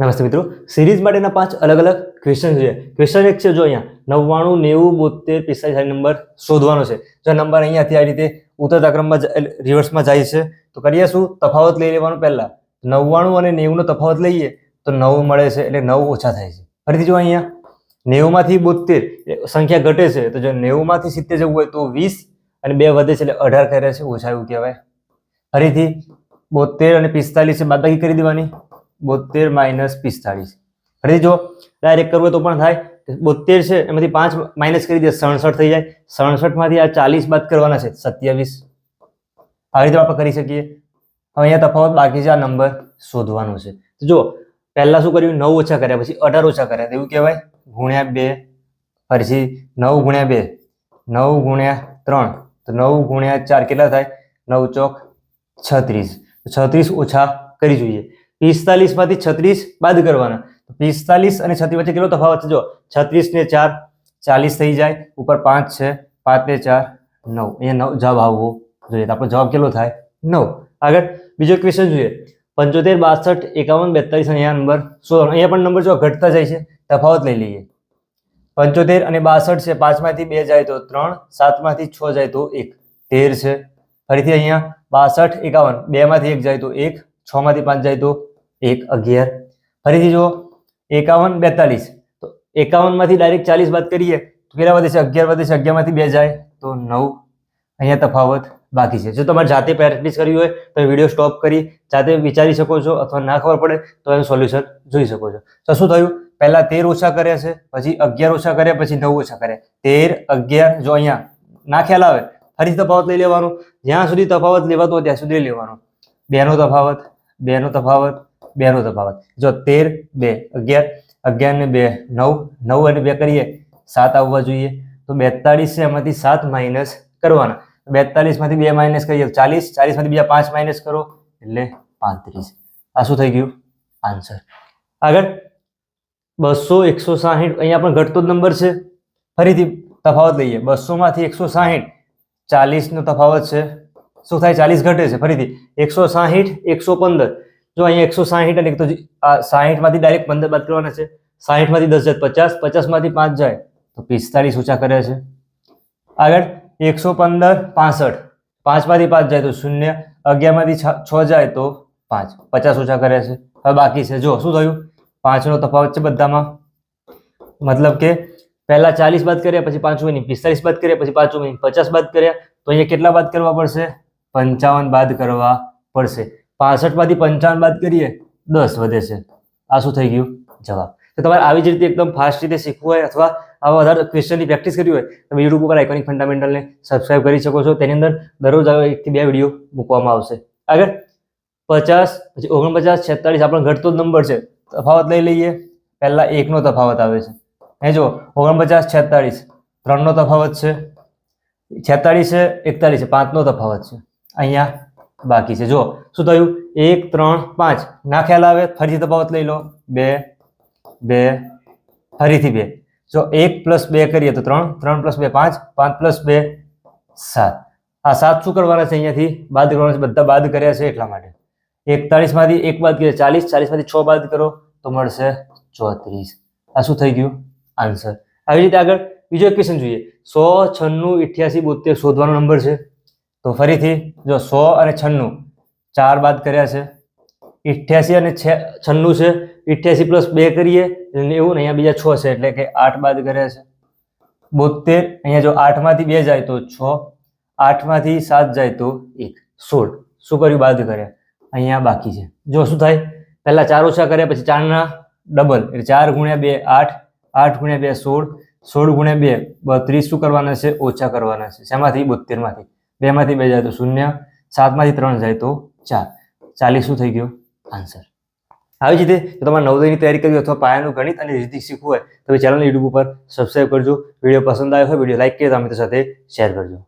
નમસ્તે મિત્રો. સિરીઝ માટેના પાંચ અલગ અલગ ક્વેશ્ચન છે. ક્વેશ્ચન એક છે જો અહીંયા, નવ્વાણું, નેવું બોતેર પિસ્તાલીસ નંબર શોધવાનો છે. જો નંબર અહીંયાથી આ રીતે ઉતરતા ક્રમમાં રિવર્સમાં જાય છે. તો કરીએ શું? તફાવત લઈ લેવાનું પહેલા. નવ્વાણું અને નેવુંનો તફાવત લઈએ, તો નવ મળે છે એટલે નવ ઓછા થાય છે. ફરીથી જો અહીંયા, નેવુંમાંથી બોતેર સંખ્યા ઘટે છે, તો જો નેવુંમાંથી સિત્તેર જવું હોય તો વીસ અને બે વધે છે એટલે અઢાર કરે છે. ઓછા એવું કહેવાય. ફરીથી બોતેર અને પિસ્તાલીસ બાદબાકી કરી દેવાની. બોતેર માઇનસ પિસ્તાળીસ. ફરીથી જો ડાયરેક્ટ કરવું તો પણ થાય. બોતેર છે, એમાંથી પાંચ માઇનસ કરી દે, સડસઠ થઈ જાય. સડસઠમાંથી આ ચાલીસ બાદ કરવાના છે, સત્યાવીસ. આવી રીતે આપણે કરી શકીએ. હવે અહીંયા તફાવત બાકી છે, આ નંબર શોધવાનો છે. તો જો પહેલા શું કર્યું? નવ ઓછા કર્યા, પછી અઢાર ઓછા કર્યા. એવું કહેવાય, ગુણ્યા બે, ફરીથી નવ ગુણ્યા બે, નવ ગુણ્યા ત્રણ. તો નવ ગુણ્યા ચાર કેટલા થાય? નવ ચોક છત્રીસ. છત્રીસ ઓછા કરી જોઈએ. પિસ્તાલીસમાંથી છત્રીસ બાદ કરવાના. પિસ્તાલીસ અને છત્રીસ વચ્ચે કેટલો તફાવત છે? જો છત્રીસ ને ચાર, ચાલીસ થઈ જાય, ઉપર પાંચ છે, પાંચ ને ચાર, નવ. અહીંયા નવ જવાબ આવવો જોઈએ. આપણો જવાબ કેટલો થાય? નવ. આગળ બીજો ક્વેશ્ચન જોઈએ. પંચોતેર, બાસઠ, એકાવન, બેતાલીસ અહીંયા નંબર સો અહીંયા પણ નંબર જો ઘટતા જાય છે, તફાવત લઈ લઈએ. પંચોતેર અને બાસઠ છે, પાંચમાંથી બે જાય તો ત્રણ, સાતમાંથી છ જાય તો એક. તેર છે. ફરીથી અહીંયા બાસઠ, એકાવન, બેમાંથી એક જાય તો એક છ માંથી પાંચ જાય તો એક અગિયાર. ફરીથી જુઓ, એકાવન બેતાલીસ. તો એકાવનમાંથી ડાયરેક્ટ ચાલીસ બાદ કરીએ, તો કેટલા વધે છે? અગિયાર વધે છે અગિયારમાંથી બે જાય તો નવ. અહીંયા તફાવત બાકી છે. જો તમારે જાતે પ્રેક્ટિસ કરવી હોય, તો વીડિયો સ્ટોપ કરી, જાતે વિચારી શકો છો અથવા ના ખબર પડે, તો એનું સોલ્યુશન જોઈ શકો છો. તો શું થયું? પહેલા તેર ઓછા કર્યા છે, પછી અગિયાર ઓછા કર્યા, પછી નવ ઓછા કર્યા. તેર, અગિયાર, જો અહીંયા ના ખ્યાલ આવે, ફરીથી તફાવત લઈ લેવાનું. જ્યાં સુધી તફાવત લેવાતો ત્યાં સુધી લેવાનો. બેનો તફાવત બેનો તફાવત બેનો તફાવત. જો તેર, બે, અગિયાર અગિયાર ને બે, નવ નવ અને બે કરીએ, સાત આવવા જોઈએ. તો બેતાળીસ છે, એમાંથી સાત માઇનસ કરવાના. બેતાલીસમાંથી બે માઇનસ કરીએ ચાલીસ ચાલીસમાંથી બીજા પાંચ માઇનસ કરો, એટલે પાંત્રીસ. આ શું થઈ ગયું? આન્સર. આગળ, બસો એકસો સાહીઠ, અહીંયા પણ ઘટતો જ નંબર છે. ફરીથી તફાવત લઈએ. બસો માંથી એકસો સાહીઠ, ચાલીસનો તફાવત છે. શું થાય? ચાલીસ ઘટે છે. ફરીથી એકસો સાહીઠ, એકસો પંદર. જો અહીંયા એકસો સાહીઠ અને એક તો આ સાહીઠમાંથી ડાયરેક્ટ પંદર બાદ કરવાના છે. સાહીઠમાંથી દસ જાય પચાસ પચાસમાંથી પાંચ જાય તો પિસ્તાલીસ ઊંચા કરે છે. આગળ એકસો પંદર, પાસઠ. પાંચમાંથી પાંચ જાય તો શૂન્ય. અગિયારમાંથી છ જાય તો પાંચ. પચાસ ઓછા કરે છે. હવે બાકી છે. જો, શું થયું? પાંચનો તફાવત છે બધામાં. મતલબ કે પહેલા ચાલીસ બાદ કર્યા, પછી પાંચ મહિની પિસ્તાલીસ બાદ કર્યા, પછી પાંચ મહિની પચાસ બાદ કર્યા. તો અહીંયા કેટલા બાદ કરવા પડશે? પંચાવન બાદ કરવા પડશે. પાસઠમાંથી પંચાવન બાદ કરીએ, દસ વધે છે. આ શું થઈ ગયું? જવાબ. તો તમારે આવી જ રીતે એકદમ ફાસ્ટ રીતે શીખવું હોય અથવા આવા વધારે ક્વેશ્ચનની પ્રેક્ટિસ કરવી હોય, તમે યુટ્યુબ ઉપર આઇકોનિક ફંડામેન્ટલને સબસ્ક્રાઇબ કરી શકો છો. તેની અંદર દરરોજ આવે એકથી બે વીડિયો મૂકવામાં આવશે. આગળ, પચાસ, પછી ઓગણપચાસ, છેતાળીસ આપણો ઘટતો નંબર છે. તફાવત લઈ લઈએ. પહેલાં એકનો તફાવત આવે છે. એ જો ઓગણપચાસ, છેતાળીસ. ત્રણનો તફાવત છે. છેતાળીસ છે, એકતાળીસ છે. પાંચનો તફાવત છે. અહીંયા બાકી છે. જો શું થયું? એક, ત્રણ, પાંચ. ના ખ્યાલ આવે, ફરીથી તફાવત લઈ લો. બે બે, ફરીથી બે. જો એક પ્લસ બે કરીએ તો ત્રણ ત્રણ પ્લસ બે, પાંચ પાંચ પ્લસ બે, સાત. આ સાત શું કરવાના છે અહીંયાથી? બાદ કરવાના છે, બધા બાદ કર્યા છે એટલા માટે. એકતાળીસમાંથી એક બાદ કરીએ, ચાલીસ. ચાલીસમાંથી છ બાદ કરો, તો મળશે ચોત્રીસ. આ શું થઈ ગયું? આન્સર. આવી રીતે આગળ બીજો ક્વેશ્ચન જોઈએ. સો છન્નું ઇઠ્યાસી બોતેર શોધવાનો નંબર છે. તો ફરીથી જો સો અને છન્નું, ચાર બાદ કર્યા છે. ઇઠ્યાસી અને છન્નું છે. ઇઠ્યાસી પ્લસ બે કરીએ નેવું ને અહીંયા બીજા છ છે, એટલે કે આઠ બાદ કર્યા છે. બોતેર અહીંયા જો આઠમાંથી બે જાય તો છ, આઠમાંથી સાત જાય તો એક, સોળ. શું કર્યું? બાદ કર્યા. અહીંયા બાકી છે. જો શું થાય? પહેલાં ચાર ઓછા કર્યા, પછી ચારના ડબલ, એટલે ચાર ગુણ્યા બે, આઠ. આઠ ગુણ્યા બે, સોળ. સોળ ગુણ્યા બે, બત્રીસ શું કરવાના છે? ઓછા કરવાના છે. શેમાંથી? બોતેરમાંથી બેમાંથી બે જાય તો શૂન્ય, સાતમાંથી ત્રણ જાય તો ચાર. ચાલીસ શું થઈ ગયું? આન્સર આવી જ રીતે જો તમારે નવદયની તૈયારી કરવી અથવા પાયાનું ગણિત અને રીતિ શીખવું હોય તો ચેનલ યુટ્યુબ ઉપર સબસ્ક્રાઈબ કરજો. વીડિયો પસંદ આવ્યો હોય, વીડિયો લાઇક કરીએ તો મિત્રો સાથે શેર કરજો.